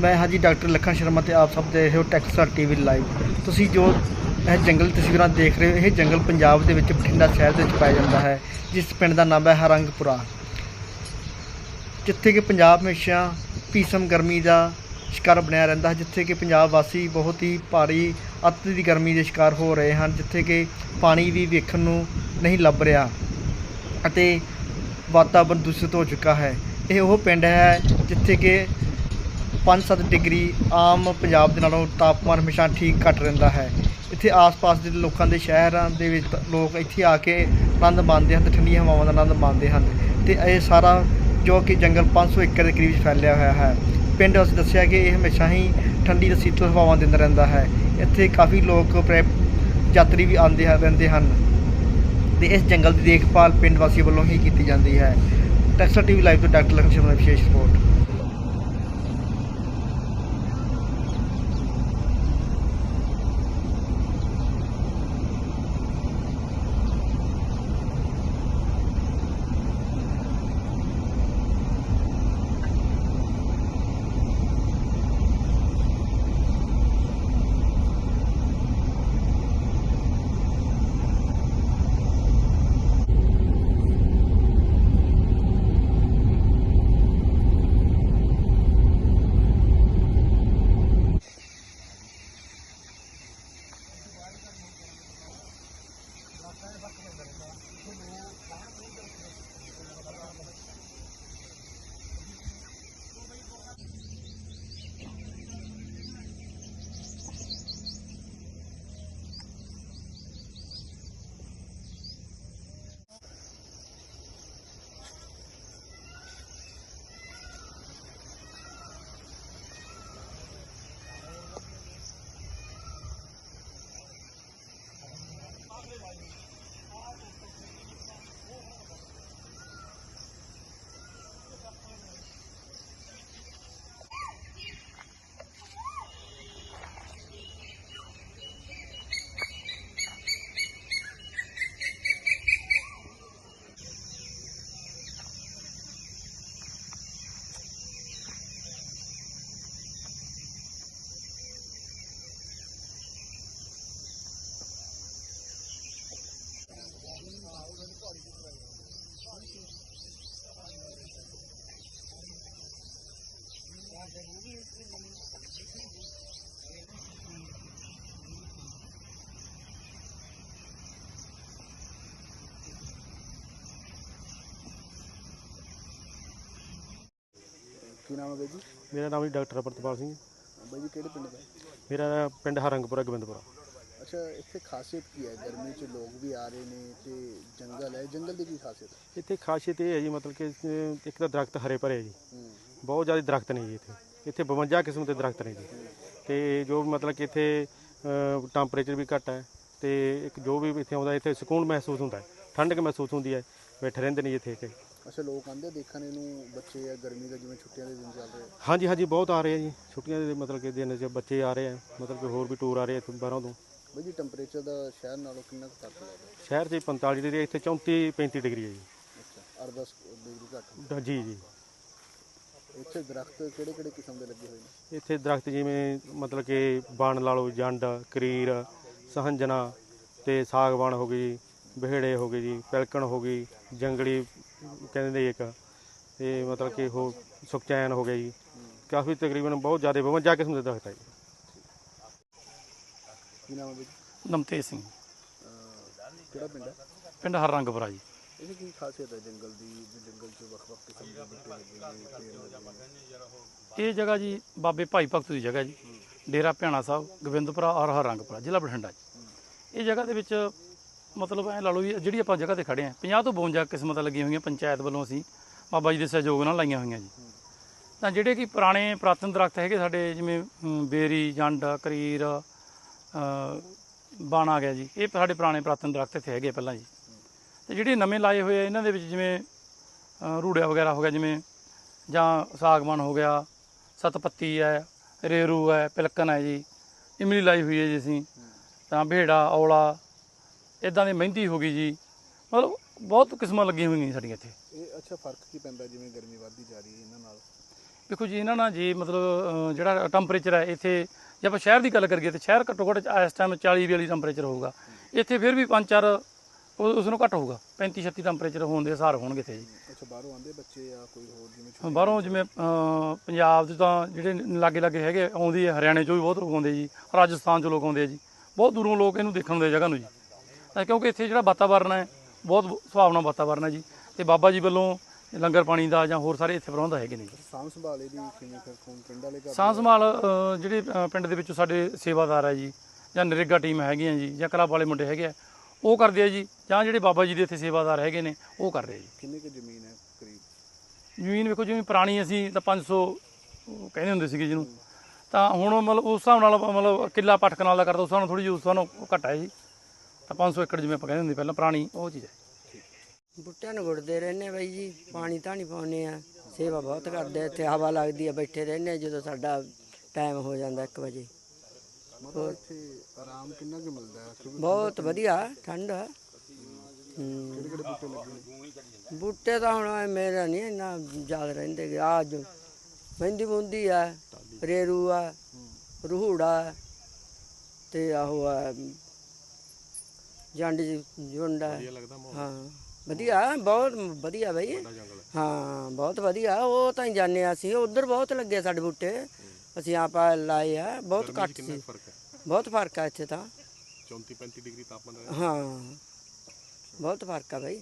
ਮੈਂ ਹਾਜੀ ਡਾਕਟਰ ਲੱਖਣ ਸ਼ਰਮਾ ਤੇ ਆਪ ਸਭ ਦੇ ਰਹੇ ਹੋ ਟੈਕਸਟਾ ਟੀਵੀ ਲਾਈਵ। ਤੁਸੀਂ ਜੋ ਇਹ ਜੰਗਲ ਤਸਵੀਰਾਂ ਦੇਖ ਰਹੇ ਹੋ, ਇਹ ਜੰਗਲ ਪੰਜਾਬ ਦੇ ਵਿੱਚ ਬਠਿੰਡਾ ਸ਼ਹਿਰ ਦੇ ਵਿੱਚ ਪਾਇਆ ਜਾਂਦਾ ਹੈ, ਜਿਸ ਪਿੰਡ ਦਾ ਨਾਮ ਹੈ ਹਰੰਗਪੁਰਾ। ਜਿੱਥੇ ਕਿ ਪੰਜਾਬ ਹਮੇਸ਼ਾ ਭੀਸ਼ਮ ਗਰਮੀ ਦਾ ਸ਼ਿਕਾਰ ਬਣਿਆ ਰਹਿੰਦਾ ਹੈ, ਜਿੱਥੇ ਕਿ ਪੰਜਾਬ ਵਾਸੀ ਬਹੁਤ ਹੀ ਭਾਰੀ ਅੱਤ ਦੀ ਗਰਮੀ ਦੇ ਸ਼ਿਕਾਰ ਹੋ ਰਹੇ ਹਨ, ਜਿੱਥੇ ਕਿ ਪਾਣੀ ਵੀ ਵੇਖਣ ਨੂੰ ਨਹੀਂ ਲੱਭ ਰਿਹਾ ਅਤੇ ਵਾਤਾਵਰਨ ਦੂਸ਼ਿਤ ਹੋ ਚੁੱਕਾ ਹੈ। ਇਹ ਉਹ ਪਿੰਡ ਹੈ ਜਿੱਥੇ ਕਿ 5-7 ਡਿਗਰੀ ਆਮ ਪੰਜਾਬ ਦੇ ਨਾਲੋਂ ਤਾਪਮਾਨ ਹਮੇਸ਼ਾ ਠੀਕ ਘੱਟ ਰਹਿੰਦਾ ਹੈ। ਇੱਥੇ ਆਸ-ਪਾਸ ਦੇ ਲੋਕਾਂ ਦੇ ਸ਼ਹਿਰਾਂ ਦੇ ਵਿੱਚ ਲੋਕ ਇੱਥੇ ਆ ਕੇ ਆਨੰਦ ਮਾਣਦੇ ਹਨ ਤੇ ਠੰਡੀਆਂ ਹਵਾਵਾਂ ਦਾ ਆਨੰਦ ਮਾਣਦੇ ਹਨ ਤੇ ਇਹ ਸਾਰਾ ਜੋ ਕਿ ਜੰਗਲ 500 ਏਕੜ ਦੇ ਕਰੀਬ ਫੈਲਿਆ ਹੋਇਆ ਹੈ। ਪਿੰਡ ਉਸ ਦੱਸਿਆ ਕਿ ਇਹ ਹਮੇਸ਼ਾ ਹੀ ਠੰਡੀ ਤੇ ਸੀਤਲ ਹਵਾਵਾਂ ਦਿੰਦਾ ਰਹਿੰਦਾ ਹੈ। ਇੱਥੇ ਕਾਫੀ ਲੋਕ ਪ੍ਰੇ- ਯਾਤਰੀ ਵੀ ਆਉਂਦੇ ਹਨ ਰਹਿੰਦੇ ਹਨ ਤੇ ਇਸ ਜੰਗਲ ਦੀ ਦੇਖਭਾਲ ਪਿੰਡ ਵਾਸੀਆਂ ਵੱਲੋਂ ਹੀ ਕੀਤੀ ਜਾਂਦੀ ਹੈ। ਟੈਕਸਾ ਟੀਵੀ ਲਾਈਵ ਤੋਂ ਡਾਕਟਰ ਲਖਨ ਸ਼ਰਮਾ ਵਿਸ਼ੇਸ਼ ਰਿਪੋਰਟ। ਕੀ ਨਾਮ ਹੈ ਬਾਈ ਜੀ? ਮੇਰਾ ਨਾਮ ਜੀ ਡਾਕਟਰ ਅਪਰਤਪਾਲ ਸਿੰਘ ਬਾਈ ਜੀ ਕਿਹੜੇ ਪਿੰਡ ਦਾ? ਮੇਰਾ ਪਿੰਡ ਹਰੰਗਪੁਰਾ ਗੋਬਿੰਦਪੁਰਾ। ਅੱਛਾ ਇੱਥੇ ਖਾਸੀਅਤ ਕੀ ਹੈ? ਗਰਮੀ 'ਚ ਲੋਕ ਵੀ ਆ ਰਹੇ ਨੇ ਤੇ ਜੰਗਲ ਹੈ। ਜੰਗਲ ਦੀ ਕੀ ਖਾਸੀਅਤ ਹੈ? ਇੱਥੇ ਖਾਸੀਅਤ ਇਹ ਹੈ ਜੀ ਮਤਲਬ ਕਿ ਇੱਕ ਤਾਂ ਦਰਖਤ ਹਰੇ ਭਰੇ ਜੀ। ਬਹੁਤ ਜ਼ਿਆਦਾ ਦਰਖਤ ਨੇ ਜੀ ਇੱਥੇ। ਇੱਥੇ 52 ਕਿਸਮ ਦੇ ਦਰਖਤ ਨੇ ਜੀ। ਤੇ ਜੋ ਮਤਲਬ ਕਿ ਇੱਥੇ ਟੈਂਪਰੇਚਰ ਵੀ ਘੱਟ ਹੈ ਤੇ ਇੱਕ ਜੋ ਵੀ ਇੱਥੇ ਆਉਂਦਾ ਇੱਥੇ ਸਕੂਨ ਮਹਿਸੂਸ ਹੁੰਦਾ ਹੈ। ਠੰਡਕ ਮਹਿਸੂਸ ਹੁੰਦੀ ਹੈ। ਬੈਠੇ ਰਹਿੰਦੇ ਨੇ ਜੀ ਇੱਥੇ ਕਿ ਅੱਛਾ ਲੋਕ ਆਉਂਦੇ ਦੇਖਣ ਇਹਨੂੰ ਬੱਚੇ ਆ ਗਰਮੀ ਦਾ ਜਿਵੇਂ ਛੁੱਟੀਆਂ ਦੇ ਦਿਨ ਚੱਲ ਰਹੇ ਆ। ਹਾਂਜੀ ਹਾਂਜੀ ਬਹੁਤ ਆ ਰਹੇ ਆ ਜੀ। ਛੁੱਟੀਆਂ ਦੇ ਮਤਲਬ ਕਿ ਦਿਨ 'ਚ ਬੱਚੇ ਆ ਰਹੇ ਆ ਮਤਲਬ ਕਿ ਹੋਰ ਵੀ ਟੂਰ ਆ ਰਹੇ ਆ ਇੱਥੋਂ ਬਾਹਰੋਂ ਤੋਂ। ਬਾਈ ਜੀ ਟੈਂਪਰੇਚਰ ਦਾ ਸ਼ਹਿਰ ਨਾਲੋਂ ਕਿੰਨਾ ਕੁ ਫ਼ਰਕ ਲੱਗਦਾ? ਸ਼ਹਿਰ 'ਚ 45 ਡਿਗਰੀ ਇੱਥੇ 34 35 ਡਿਗਰੀ ਹੈ ਜੀ। ਅੱਛਾ 8-10 ਡਿਗਰੀ ਘੱਟ। ਹੁੰਦਾ। ਜੀ ਜੀ। ਇੱਥੇ ਦਰਖਤ ਕਿਹੜੇ ਕਿਹੜੇ ਕਿਸਮ ਦੇ ਲੱਗੇ ਹੋਏ ਨੇ? ਇੱਥੇ ਦਰਖਤ ਜਿਵੇਂ ਮਤਲਬ ਕਿ ਬਣ ਲਾ ਲਓ ਜੰਡ ਕਰੀਰ ਸਹੰਜਣਾ ਤੇ ਸਾਗਵਾਨ ਹੋ ਗਈ ਬਿਹੜੇ ਹੋ ਗਏ ਜੀ ਪਿਲਕਣ ਹੋ ਗਈ ਜੰਗਲੀ ਕਹਿੰਦੇ ਨੇ ਇੱਕ ਤੇ ਮਤਲਬ ਕਿ ਉਹ ਸੁਖਚੈਨ ਹੋ ਗਿਆ ਜੀ। ਕਾਫੀ ਤਕਰੀਬਨ ਬਹੁਤ ਜ਼ਿਆਦਾ 52 ਕਿਸਮ ਦੇ ਦਰਖਤ ਹੈ ਜੀ। ਕੀ ਨਾਮ ਹੈ ਬਾਈ ਜੀ? ਨਮਤੇਜ ਸਿੰਘ। ਅਹ ਕਿਹੜਾ ਪਿੰਡ ਹੈ ਪਿੰਡ ਹਰਰੰਗਪੁਰਾ ਜੀ। ਇਹ ਕੀ ਖਾਸੀਅਤ ਹੈ ਜੰਗਲ ਦੀ ਵੀ ਜੰਗਲ 'ਚ ਵੱਖ-ਵੱਖ ਕਿਸਮ ਦੇ ਬੂਟੇ ਲੱਗੇ ਨੇ ਪੇੜ ਲੱਗੇ ਨੇ? ਇਹ ਜਗ੍ਹਾ ਜੀ ਬਾਬੇ ਭਾਈ ਭਗਤ ਦੀ ਜਗ੍ਹਾ ਜੀ। ਡੇਰਾ ਭਿਆਣਾ ਸਾਹਿਬ ਗੋਬਿੰਦਪੁਰਾ ਔਰ ਹਰਰੰਗਪੁਰਾ ਜ਼ਿਲ੍ਹਾ ਬਠਿੰਡਾ ਜੀ। ਇਹ ਜਗ੍ਹਾ ਦੇ ਵਿੱਚ ਮਤਲਬ ਐ ਲਾ ਲਓ ਵੀ ਜਿਹੜੀ ਆਪਾਂ ਜਗ੍ਹਾ ਤੇ ਖੜੇ ਆ 50 ਤੋਂ 52 ਕਿਸਮਤਾਂ ਲੱਗੀਆਂ ਹੋਈਆਂ ਪੰਚਾਇਤ ਵੱਲੋਂ ਅਸੀਂ ਬਾਬਾ ਜੀ ਦੇ ਸਹਿਯੋਗ ਨਾਲ ਲਾਈਆਂ ਹੋਈਆਂ ਜੀ। ਤਾਂ ਜਿਹੜੇ ਕਿ ਪੁਰਾਣੇ ਪ੍ਰਾਤਨ ਦਰਖਤ ਹੈਗੇ ਸਾਡੇ ਜਿਵੇਂ ਬੇਰੀ ਜੰਡ ਕਰੀਰ ਅ, ਆ ਗਿਆ ਜੀ ਇਹ ਸਾਡੇ ਪੁਰਾਣੇ ਪ੍ਰਾਤਨ ਦਰਖਤ ਇੱਥੇ ਹੈਗੇ ਪਹਿਲਾਂ ਜੀ। ਤੇ ਜਿਹੜੇ ਨਵੇਂ ਲਾਏ ਹੋਏ ਆ ਇਹਨਾਂ ਦੇ ਵਿੱਚ ਜਿਵੇਂ ਰੂੜਿਆ ਵਗੈਰਾ ਹੋ ਗਿਆ ਜਿਵੇਂ ਜਾਂ ਸਾਗਵਾਨ ਹੋ ਗਿਆ ਸਤਪੱਤੀ ਹੈ ਰੇਰੂ ਹੈ ਪਿਲਕਨ ਹੈ ਜੀ ਇਮਲੀ ਲਾਈ ਹੋਈ ਹੈ ਜੀ ਅਸੀਂ। ਤਾਂ ਭੇੜਾ ਔਲਾ ਇਦਾਂ ਦੀ ਮਹਿੰਦੀ ਹੋ ਗਈ ਜੀ। ਮਤਲਬ ਬਹੁਤ ਕਿਸਮਾਂ ਲੱਗੀਆਂ ਹੋਈਆਂ ਸਾਡੀਆਂ ਇੱਥੇ। ਇਹ ਅੱਛਾ ਫ਼ਰਕ ਕੀ ਪੈਂਦਾ ਜਿਵੇਂ ਗਰਮੀ ਵੱਧਦੀ ਜਾ ਰਹੀ ਹੈ ਇਹਨਾਂ ਨਾਲ? ਦੇਖੋ ਜੀ ਇਹਨਾਂ ਨਾਲ ਜੇ ਮਤਲਬ ਜਿਹੜਾ ਟੈਂਪਰੇਚਰ ਹੈ ਇੱਥੇ ਜੇ ਆਪਾਂ ਸ਼ਹਿਰ ਦੀ ਗੱਲ ਕਰੀਏ ਤੇ ਸ਼ਹਿਰ ਘੱਟੋ ਘੱਟ ਇਸ ਟਾਈਮ 40 42 ਟੈਂਪਰੇਚਰ ਹੋਊਗਾ। ਇੱਥੇ ਫਿਰ ਵੀ 5-4 ਉਸ ਨੂੰ ਘੱਟ ਹੋਊਗਾ। 35 36 ਟੈਂਪਰੇਚਰ ਹੋਣ ਦੇ ਹਿਸਾਬ ਹੋਣਗੇ ਇੱਥੇ ਜੀ। ਅੱਛਾ ਬਾਹਰੋਂ ਆਉਂਦੇ ਬੱਚੇ ਜਾਂ ਕੋਈ ਹੋਰ ਜਿਵੇਂ ਬਾਹਰੋਂ ਜਿਵੇਂ ਪੰਜਾਬ ਦੇ ਤਾਂ ਜਿਹੜੇ ਲਾਗੇ ਲਾਗੇ ਹੈਗੇ ਆਉਂਦੀ ਹੈ ਹਰਿਆਣੇ ਚੋਂ ਵੀ ਬਹੁਤ ਲੋਕ ਆਉਂਦੇ ਜੀ ਰਾਜਸਥਾਨ ਚੋਂ ਲੋਕ ਆਉਂਦੇ ਆ ਜੀ। ਬਹੁਤ ਦੂਰੋਂ ਲੋਕ ਇਹਨੂੰ ਦੇਖਣ ਦੇ ਜਗ੍ਹਾ ਨੂੰ ਜੀ। ਕਿਉਂਕਿ ਇੱਥੇ ਜਿਹੜਾ ਵਾਤਾਵਰਨ ਹੈ ਬਹੁਤ ਸੁਹਾਵਣਾ ਵਾਤਾਵਰਨ ਹੈ ਜੀ। ਤੇ ਬਾਬਾ ਜੀ ਵੱਲੋਂ ਲੰਗਰ ਪਾਣੀ ਦਾ ਜਾਂ ਹੋਰ ਸਾਰੇ ਇੱਥੇ ਪ੍ਰਬੰਧ ਹੈਗੇ ਨੇ ਜੀ। ਸਾਂਭ ਸੰਭਾਲ ਇਹਦੀ ਕਿਵੇਂ ਫਿਰ ਕੌਣ ਪਿੰਡ ਵਾਲੇ ਕਰਦੇ ਸਾਂਭ ਸੰਭਾਲ ਜਿਹੜੇ ਪਿੰਡ ਦੇ ਵਿੱਚੋਂ ਸਾਡੇ ਸੇਵਾਦਾਰ ਹੈ ਜੀ ਜਾਂ ਨਰੇਗਾ ਟੀਮ ਹੈਗੀ ਆ ਜੀ ਜਾਂ ਕਲੱਬ ਵਾਲੇ ਮੁੰਡੇ ਹੈਗੇ ਆ ਉਹ ਕਰਦੇ ਆ ਜੀ ਜਾਂ ਜਿਹੜੇ ਬਾਬਾ ਜੀ ਦੇ ਇੱਥੇ ਸੇਵਾਦਾਰ ਹੈਗੇ ਨੇ ਉਹ ਕਰ ਰਹੇ ਜੀ। ਕਿੰਨੀ ਕੁ ਜ਼ਮੀਨ ਹੈ ਕਰੀਬ? ਜ਼ਮੀਨ ਵੇਖੋ ਜਿਵੇਂ ਪੁਰਾਣੀ ਅਸੀਂ ਤਾਂ 500 ਕਹਿੰਦੇ ਹੁੰਦੇ ਸੀਗੇ ਜਿਹਨੂੰ ਤਾਂ ਹੁਣ ਮਤਲਬ ਉਸ ਹਿਸਾਬ ਨਾਲ ਮਤਲਬ ਕਿੱਲਾ ਪੱਟ ਕਨਾਲ ਦਾ ਕਰਦਾ ਉਸ ਹਿਸਾਬ ਨਾਲ ਥੋੜੀ ਜਿਹੀ ਉਸ ਹਿਸਾਬ ਨਾਲ ਘੱਟ ਹੈ ਜੀ। ਤਾਂ 500 ਏਕੜ ਜਿਵੇਂ ਆਪਾਂ ਕਹਿੰਦੇ ਹੁੰਦੇ ਪਹਿਲਾਂ ਪੁਰਾਣੀ ਉਹ ਚੀਜ਼ ਹੈ। ਬੁੱਟਿਆਂ ਨੂੰ ਗੁੜਦੇ ਰਹਿੰਦੇ ਬਾਈ ਜੀ ਪਾਣੀ ਧਾਣੀ ਪਾਉਂਦੇ ਆ ਸੇਵਾ ਬਹੁਤ ਕਰਦੇ ਇੱਥੇ ਹਵਾ ਲੱਗਦੀ ਆ ਬੈਠੇ ਰਹਿੰਦੇ ਆ ਜਦੋਂ ਸਾਡਾ ਟਾਈਮ ਹੋ ਜਾਂਦਾ 1 ਵਜੇ। ਮਤਲਬ ਇੱਥੇ ਆਰਾਮ ਕਿੰਨਾ ਕੁ ਮਿਲਦਾ ਹੈ? ਕਿਉਂਕਿ ਬਹੁਤ ਵਧੀਆ ਠੰਡ ਆ। ਹੂੰ ਕਿਹੜੇ ਕਿਹੜੇ ਬੂਟੇ ਲੱਗੇ ਨੇ ਬੂਟੇ ਤਾਂ ਹੁਣ ਮੇਰਾ ਨਹੀਂ ਇੰਨਾ ਯਾਦ ਰਹਿੰਦੇ ਗੇ। ਆ ਜੋ ਮਹਿੰਦੀ ਬੁੰਦੀ ਆ ਰੇਰੂ ਆ ਰੂਹੜਾ ਤੇ ਆਹੋ ਆ ਜੰਡ ਜੁੰਡ ਹਾਂ ਵਧੀਆ ਬਹੁਤ ਵਧੀਆ ਬਈ। ਹਾਂ। ਬਹੁਤ ਵਧੀਆ। ਉਹ ਤਾਂ ਹੀ ਜਾਣੇ ਆ ਅਸੀਂ। ਉਧਰ ਬਹੁਤ ਲੱਗੇ ਸਾਡੇ ਬੂਟੇ। ਅਸੀਂ ਆਪ ਲਾਏ ਆ। ਬਹੁਤ ਘੱਟ ਸੀ। ਬਹੁਤ ਫ਼ਰਕ ਆ ਇੱਥੇ ਤਾਂ। 34 35 ਡਿਗਰੀ ਤਾਪਮਾਨ ਹਾਂ। ਬਹੁਤ ਫ਼ਰਕ ਆ ਬਈ।